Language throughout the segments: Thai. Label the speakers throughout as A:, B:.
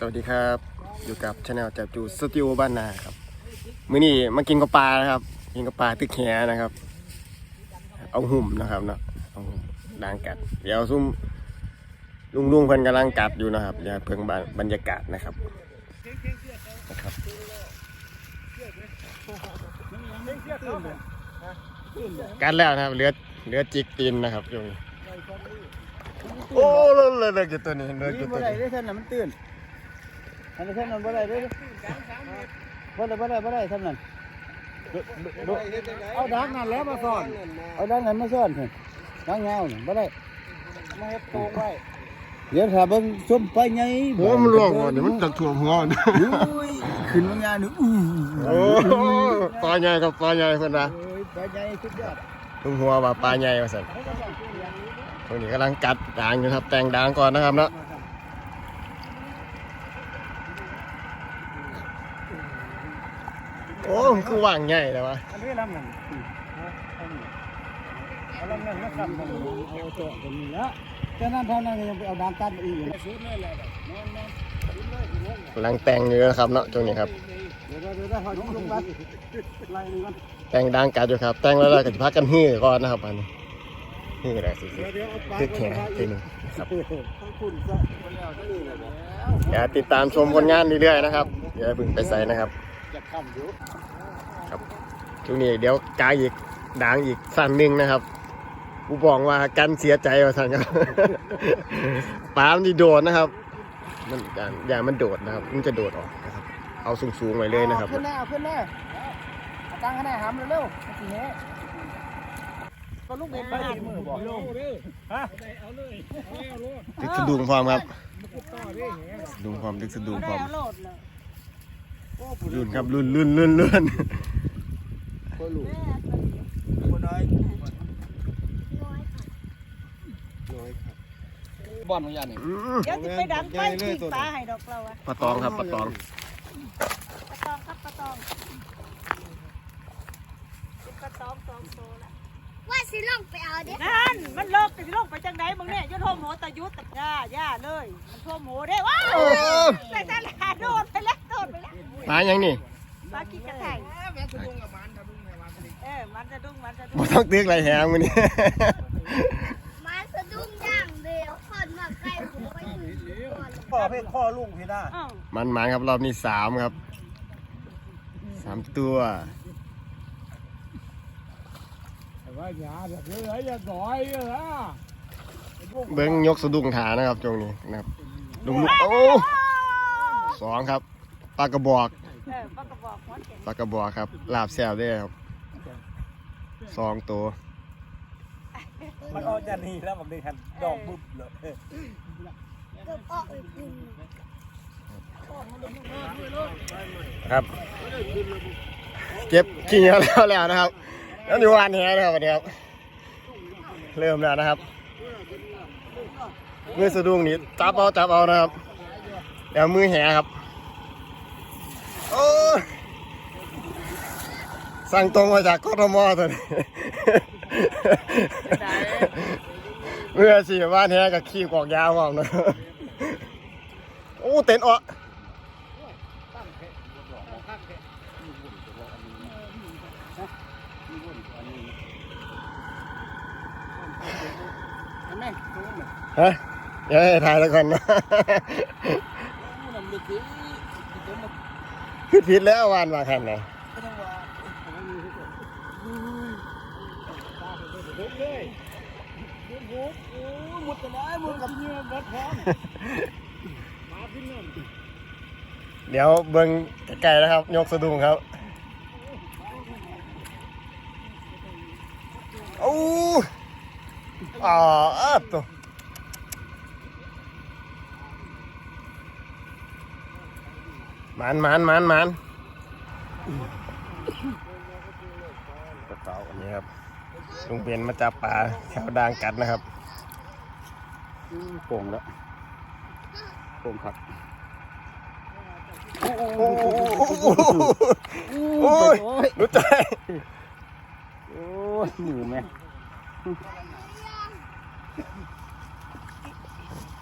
A: สวัสดีครับ อยู่กับชาแนลจับจูสตูดิโอบ้านนาครับมื้อนี้มากินกับปลานะครับ กินกับปลาตึกแหนะครับ เอาหุ่มนะครับเนาะเอาหุ่มด่างกัด เดี๋ยวซุ่มลุงลุงๆเพิ่นกำลังกัดอยู่นะครับอย่าเพิ่งบรรยากาศนะครับนะครับกัดแล้วนะครับเหลือเหลือจิกตีนนะครับอยู่นี่โอ้เลิศเลยเลยอยู่ตัวนี้เลิศอ
B: นี่
A: ยู่
B: บ่
A: ตัว
B: ได้
A: นี้
B: เด้อท่านน่ะมันตื่น อันนี้ท่านนั้นบ่ได้เด้อบ่ได้บ่ได้บ่ได้ท่านนั้นเอาดังนั่นแล้วมาซ่อน เอาดังนั้นมาซ่อนเถอะดังเงาน่ะบ่ได้มาเฮ็ดโตงไว้เดี๋ยวถ้าเบิ่งส้มไปไง
A: โอ้มันล่วงก่อนเดี๋ยวมันจะถ่วมหัวนะ
B: อุ้ยขึ้นมางานนี่อู้
A: โอ้ปลาใหญ่กับปลาใหญ่เพิ่นนะ
B: เอ้ยไปใหญ่สุดยอด
A: ลุงหัวว่าปลาใหญ่ว่าซั่นตรงนี้กำลังกัดด่างอยู่ครับแต่งด่างก่อนนะครับเนาะ โอ้มันคือว่างใหญ่เลยวะ
B: อันนี้ลำนั่นเอาลำนั่นมาครับมันเอาโตะตรงนี้ละฉะนั้นเท่านั้นยังไปเอาดังกันอีก
A: กำลังแต่งอยู่นะครับเนาะตรงนี้ครับ แต่งด่างกัดอยู่ครับ แต่งแล้วเราก็จะพักกันฮื้อก่อนนะครับอันนี้ฮื้ออะไรสิ
B: เดี๋ยวเดี๋ยวเอาปลา
A: ตึกแขทีหนึงครับอย่าติดตามชมผลงานเรื่อยๆนะครับอย่าเพิ่งไปใส่นะครับ
B: จะคำอยู่
A: ครับช่วงนี้เดี๋ยวกายอีกด่างอีกสั่นหนึ่งนะครับกูบอกว่ากันเสียใจว่าสั่นครับปลามันที่โดดนะครับ มันอย่างอย่างมันโดดนะครับ มันจะโดดออกนะครับ เอาสูงๆไว้เลยนะครับ
B: ขึ้นแน่เอาขึ้นแน่เอาตั้งขนาดหำเร็วๆทีนี้ก็ลูกเบ็ดไปที่มือบอกฮะ
A: ดึกสะดุงพร้อมครับสะดุงพร้อมดึกสะดุงพร้อม รุ่นครับรุ่นรุ่นรุ่นรุ่น
B: ก็ลูกคนน้อยบ้านของยานี่
A: อื้อ
C: เดี๋ยวจะไปดังไฟขีดปลาให้ดอกเราอะ
A: ปลาตองครับปลาตอง
C: ปลาตองครับปลาตองปลาตองสองโตละ
D: ว่าสิลงไปเอาเด้
C: นั่นมันเลิกไปสิลงไปจังไหนมึงเนี่ยยศโทมโหตะยุทธย่าย่าเลยมันโทมโหได้ว้าวไปซะแล้วโดดไปแล้วโดดไปแล้ว
A: ปลายังนี่
C: ปลาขี้กระแทงเออมันจะดุ้งมันจะดุ้
A: บ่
C: ง
A: ต้องตึกไรแหงมันนี่
D: มาสะดุ้งย่างเดียวคนมาใกล้ผมไปถึงก่อน
B: พ่อเพ่ข้อลุงพี่น้า
C: อ้าว
A: มันมาครับรอบนี้สามครับสามตัว
B: ว่าหยาแบบนี้เลยอย่าหน่อยนะ
A: เบิ้งยกสะดุ้งขานะครับตรงนี้นะครับลุงลุกโอ้สองครับ ปลากระบอก
C: เออปลากระบอกหัวเข็ม
A: ปลากระบอกครับลาบแซวได้ครับสองตัว
B: มันออกจากนี่แล้วผมได้ทันดอกบึ้บเลย
D: เกือบออกอีกที
A: ครับ เก็บขี้เหนียวแล้วแล้วนะครับแล้วอยู่วานแหนะครับวันนี้ครับเริ่มแล้วนะครับมือสะดุ้งนี่จับเอาจับเอานะครับเดี๋ยวมือแหครับ โอ้สั่งตรงมาจากกทมตัวนี้เมื่อสิว่านแหกับขี้กอกยาวเอานะโอ้เต็นออก
B: แม่ตัวมัน
A: ฮะเดี๋ยวถ่ายแล้วก่อนนะ
B: มันลึกดิตัวมัน
A: ผิดแล้ววานมาคันนะ
B: มุดมุดโอ้มุดจะได้มุดกับเนื้อมัดพร้อมมาขึ้นนั่น
A: เดี๋ยวเบิ้งไกลๆนะครับ ยกสะดุ้งครับโอ้อ่าอะตัว มันมันมันมันกระเป๋าอันนี้ครับลุงเบนมาจับปลาแถวดางกัดนะครับ
B: โป่งแล้วโป่งครับ
A: โอ้โหโอ้ยรู้ใจ
B: โอ้ยมือแม่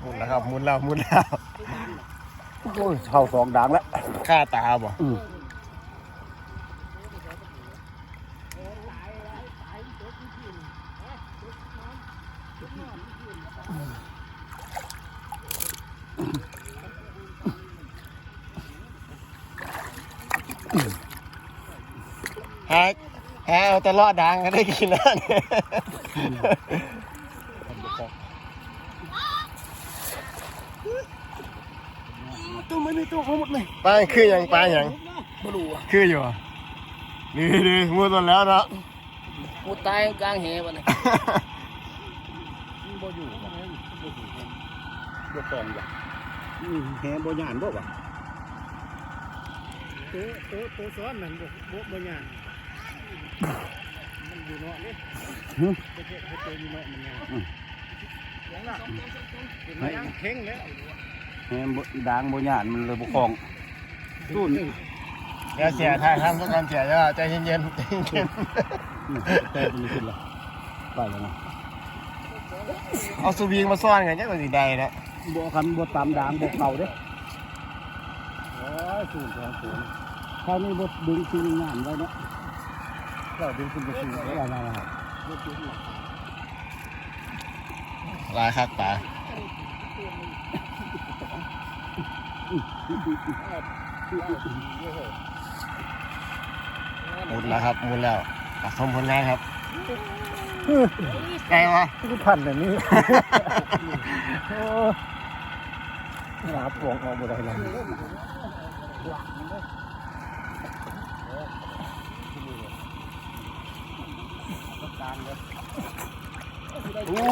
A: หมุนแล้วครับหมุนแล้วหมุนแล้ว
B: โอ้ยเท่าสองดังแล้ว
A: ค่าตาบ่
B: อืม
A: หาหาเอาแต่ลอดดังก็ได้กินแล้วเนี่ย ตัวมันในตัวเขาหมดเลยปลาคือหยังปลาหยังไม่รู้คืออยู่อะดีดีมือตัวแล้วนะ
E: กูตายกลางเหวน่ะ
B: บ่อยู่บ่อยู่บ่ตองว่ะอืมแหบ่ยานบ่วะ
E: ตัวตัวตัวซ้อนนั่นบ่บ่บ่ยานมันอยู่เนาะนี่
B: หึ
E: ตัวตัวอยู่เนาะมันยาน
B: อืม
E: ยังล่ะเป็นมันยังเข่งแล้ว
B: แหบ่ดังบ่ย่านมันเลยบ่คล่องตู้น
A: เดี๋ยวเสียถ่ายทำสักการเสียจะใจเย็นๆใจเย็น
B: นี่แต่มันขึ้นละไปแล้วนะ
A: ๆเอาสวิงมาซ่อนกันจังว่าสิได้นะ
B: บ่คันบ่ตามดังบ่เข้าเด้โอ้ยสูงสองสูงคราวนี้บ่ดึงสิ่งงานไว้เนาะก็ดึงขึ้นไปสูงไว้อะไรครับ
A: ลายคักปลา หมุนแล้วครับหมุนแล้วปักสมผลงานครับไกลวะ
B: ทุกพันแบบนี้โอ้หาปวงออกบ่ได้เลย
A: อู้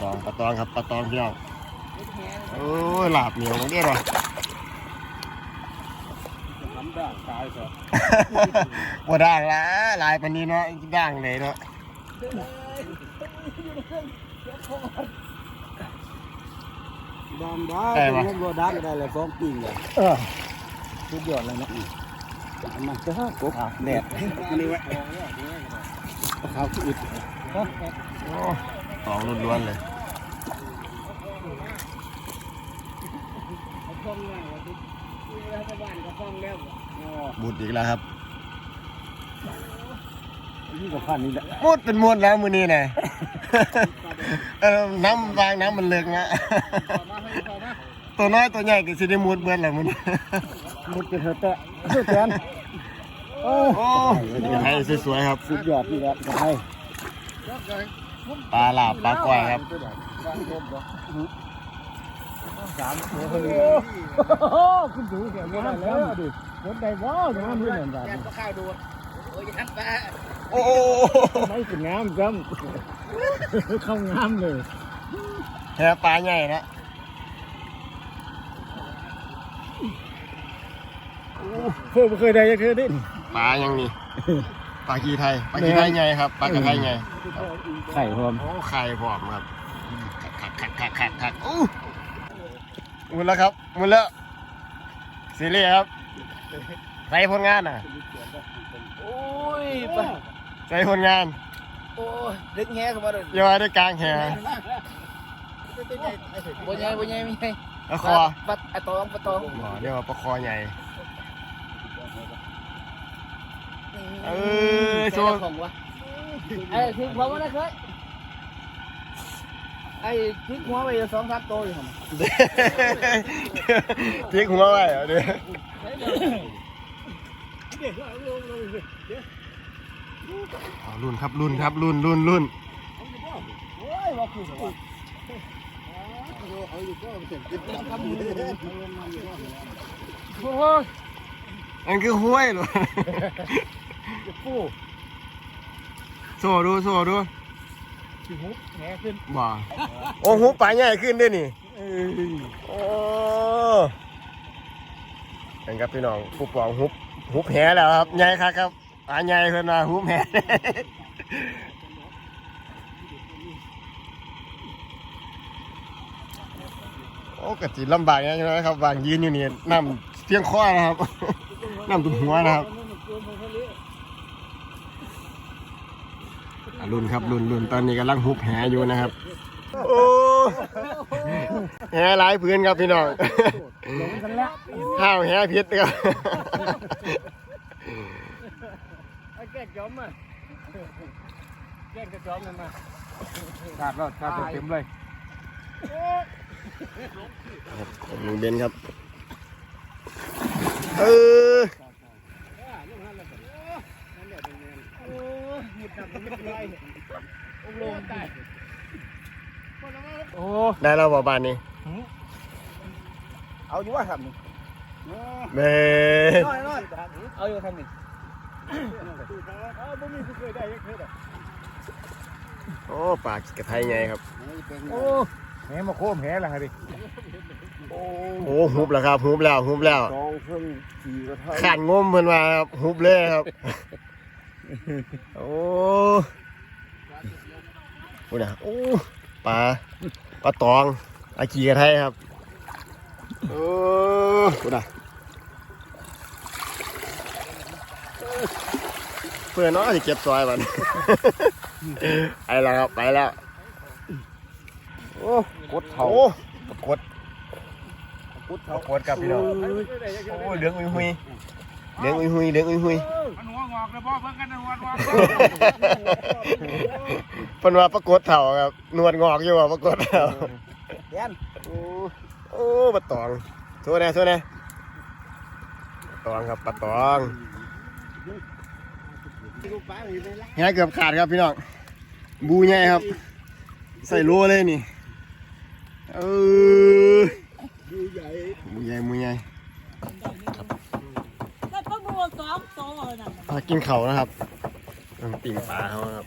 A: ตองปลาตองครับปลาตองพี่น้อง โอ้ยหลาบเหนียวนี่หรอ
B: ทำได้ตายซะ
A: ว่าด่างละลายปันนี้เนาะด่างเลยเนาะ
B: ดามได้เป็นบ่ดักได้เลยสองปีเลยเออสุดยอดเลยนะเอามาเจ้ากบแดดนี่ไว้ขาวคืออึด
A: โอ้ต องล้วนๆเลยบุดอีกแล้วครับ
B: นี่ก็พันนี่แหละ
A: มุดเป็นมุดแล้วมือนี้น่ะเออน้ำวางน้ำมันเลิกนะตัวน้อยตัวใหญ่ก็สิได้มุดเบิดแหละมือนี้
B: มุดเป็นเถอะแตะสุดแสนโอ้
A: โอ้ให้สวยๆครับ
B: สุดยอดนี่แหละจะให้
A: ปลาหลาบปลาก้อยครับ
B: สามตัวพอดีโอ้ขึ้นดูเสียงไม่ได้แล้วดิรถได้บ่อย่างนั้นเหมือนกัน
E: ยันก็ข้าวดดโอ้ยยันปลา
A: โอ้
B: ไม่ถึงงามซ้ำเข้างามเลย
A: แค่ปลาใหญ่นะ
B: เพิ่มเคยได้ยังเคยได้
A: ปลายังนี่ปลากีไทยปลากีไทยใหญ่ครับปลากระไทยใหญ่
B: ไข่พร้อม
A: โอ้ไข่พร้อมครับขักขักขักขักขักอู้ หมุนแล้วครับหมุนแล้วซีรีส์ครับ ใส่ผลงานน่ะ
E: โอ้ยปลา
A: ใส่ผลงาน
E: โอ้ยดึกแฮเข้ามาเลย
A: อย่ามาด้วยกลางแห
E: บ่ใหญ่บ่ใหญ่ไม่ใหญ่
A: แล้วคอ
E: ปลาปลาตองปลาตอง
A: หมอเรียกว่าปลาคอใหญ่ เออโชว์
E: ของวะไอ้ทิ้งหัวมันนะเคย ไอ้ทิ้งหัวไปสองสามตัวอยู่หั่น
A: พลิกหัวไว้เหรอเดี๋ยวเอารุ่นครับรุ่นครับรุ่นรุ่นรุ่น
B: โอ้ย
A: อันคือห้วยเหรอโซ่ดูโซ่ดู
B: สิหุบแหขึ้น
A: บ่โอ้หุบปลาใหญ่ขึ้นด้วยนี่โอ้เห็นครับพี่น้องผู้ปองหุบหุบแหแล้วครับใหญ่ครับครับปลาใหญ่เพิ่นมาหุบแหโอ้กะจิลำบากอย่างนี้นะครับวางยืนอยู่นี่น้ำเพียงข้อนะครับน้ำตุ่มหัวนะครับอะ รุ่นครับรุ่นรุ่นตอนนี้กำลังหุบแหอยู่นะครับโอ้แหหลายพื้นครับพี่น้อง
B: ลงกันแล้ว
A: ห้าวแหพิษครับ
E: ไอ้แก่จอมมาแก่กระจอมนั่นมา
B: ขาดแล้วขาดเต็มเลย
A: ลุงเบนครับ เออ
B: โอ้
A: ได้แล้วบ่บ้านนี้
B: เอาอยู่ว่าทำนี่
A: เบน
B: น้อยน้อยเอาอยู่ทำนี่
E: เออบ่มีผู้เคยได้ยังเคยได้
A: โอ้ปลากกระไทยไงครับ
B: โอ้แหมาโค้มแหละฮะดิ
A: โอ้ฮุบแล้วครับฮุบแล้วฮุบแล้ว
B: สองเครื่องสี่กระทะ
A: ขานงมเพิ่นมาครับฮุบเลยครับโอ้โหนะโอ้ปลา ปลาตองอากีกระไทยครับโอ้โหนะเพื่อนเนาะจะเก็บซอยมันไปแล้วครับไปแล้ว
B: โอ้กดเท้า
A: โอ้ปรากฏ
B: กดเท้า
A: ปรากฏกับพี่น้องโอ้เหลืองอุ้ยหุย เหลืองอุ้ยหุยเหลืองอุ้ยหุย
E: มันหัวงอกเลยพ่อเพิ่งกันหัวงอก
A: เพิ่นว่าปรากฏเถ่าครับนวดงอกอยู่ว่าปรากฏเถ่า
B: เยัน
A: โอ้โอ้ปลาตองโทษนะโทษนะปลาตองครับปลาตองแหเกือบขาดครับพี่น้องบูใหญ่ครับ ใส่โลเลยนี่เออบูใหญ่บูใหญ่บูใหญ่
C: สองโตน่ะ
A: พากินเขาวนะครับอืมปิ่งปลาเขาครับ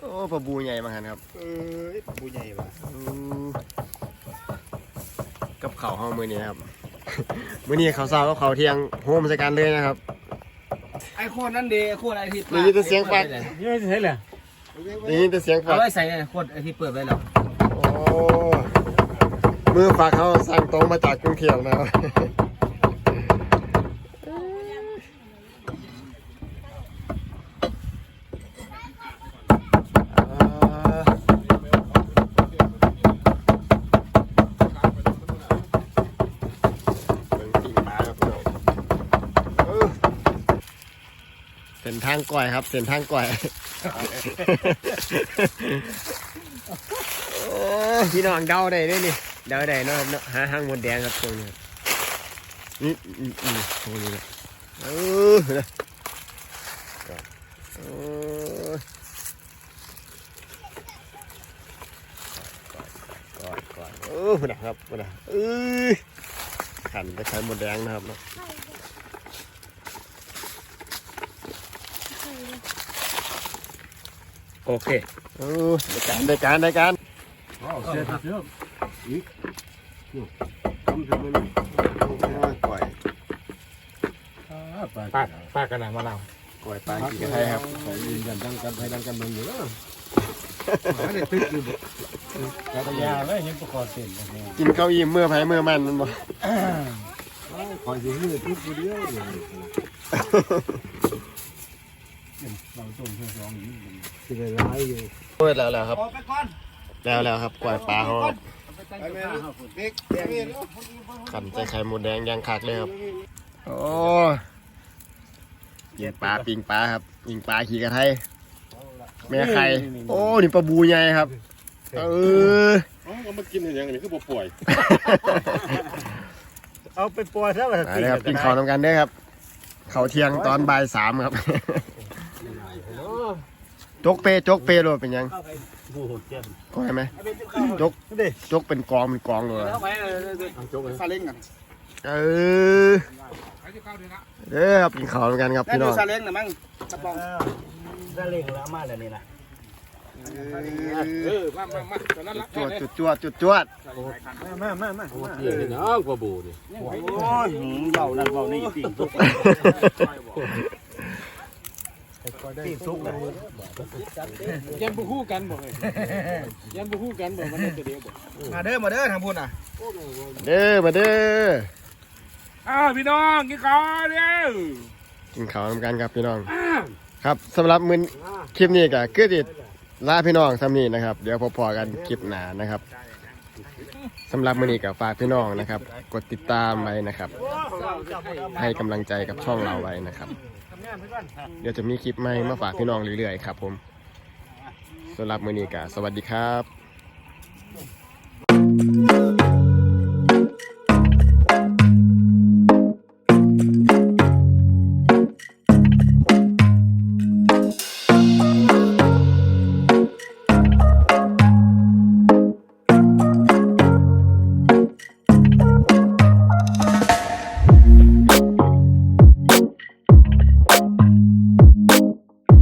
A: โอ้ปลาบูใหญ่มากครับ
B: เออผู้ใหญ่ว่ะ
A: อืมกับเขาวห้องมือนี้ครับ มือนี้เขาวเศร้ากับเขาวเที่ยงโฮมใส่กันเลยนะครับ
B: ไอ้โคนนั่นเด้ไอ้โคนไอ้ที่
A: ได้ยินแต่เสียงปัก
E: นี่ไม่ใช่เลย
A: ได้ยินแต่เสียงปั
B: เอา
A: ก
B: ไว้ใส่ไอ้โคนไอ้ที่เปิดไว้แล้ว
A: โอ้มือฝากเขาสั่งตรงมาจากกรุงเทพนะครับ เบิ่งปิ่งปลาครับพี่น้องเออเส้นทางก่อยครับ เส้นทางก่อย โอ้พี่น้องเดาได้ด้วยนี่เดาได้นะครับเนาะหาหางหมดแดงครับตรงนี้นี่อืมอืมตรงนี้นะเออนะโอ้ยก่อนก่อนเออนะครับนะเอ้ยขันไปใช้หมดแดงนะครับเนาะ โอเคเออได้การได้การได้การ
E: เสียเสีย
B: ปล่อย
E: ป้าป้ากันนะมาเรา
A: กล้วยปลากี่กระไทยครับ
E: ยืนยันดังกันให้ดังกันมันอยู่แล้ว
B: ไม่ได้ตึกอยู่
E: กระยาแล้วยังประกอบเต็ม
A: กินข้าวอิ่มเมื่อไผเมื่อมันมันบ่
B: คอยจะฮืดทุกเดียวเลย
E: เราต้มเพื่อสองนี้
B: คือได้ร้ายอยู่
A: เปิดแล้วแล้วครับ
B: ออกไปก่อน
A: แล้วแล้วครับกล้วยปลาเขา
B: ไปแม่เด็กแดง
A: ขันใส่ไข่หมดแดงยางคักเลยครับ โอ้ยิงปลาปิงปลาครับยิงปลาขี่กระไทยแม่ไข่ โอ้ นี่ปลาบูใหญ่ครับ เออ
E: เอามากินอย่างนี้คือป่วย
B: เอาไปปล่อยซะแบบ
A: มาเลยครับกินข้าวทำกันเด้วยครับ เขาวเที่ยงตอนบ่ายสามครับ จกเปจกเปโลดเป็นยังก็ใช่ไหมจกจกเป็นกองเป็นกองเลย
B: ซาเล้งอะ
A: เออเด้อครับกินข้าวทำกันครับ
B: นั่น
A: พี่
B: อ
A: น้อยู่ง
B: ซาเล้งนะมั้งกระป๋อง
F: ได้เล่งแล้วมาแล้วนี่นะ
E: เออมามามาตอนนั้นละ
A: จวดจุดจวดจุดจวด
B: มามามา
E: เดี๋ยวนี่น้องกว่าบูนี่
F: โอ้ยหืมเบานั่นเบานี่ปิ่งทุก ปิ่งทุกเลย
E: ยันบุคู่กันบอกเลยยันบุคู่กันบอกมันจะเดียวบอก
B: มาเด้อมาเด้อทางพูดอะ
A: เด้อมาเด้อ
E: อ้าวพี่น้องกินข้าวเร็ว
A: กินข้าวทำกันครับพี่น้อง ครับสำหรับมื้อคลิปนี้ก็คือสิลาพี่น้องซ้ำนี้นะครับ เดี๋ยวพอๆกันคลิปหน้านะครับสำหรับมื้อนี้ก็ฝากพี่น้องนะครับ กดติดตามไว้นะครับ ให้กำลังใจกับช่องเราไว้นะครับ เดี๋ยวจะมีคลิปใหม่มาฝากพี่น้องเรื่อยๆครับผมสำหรับมือนี้กะสวัสดีครับ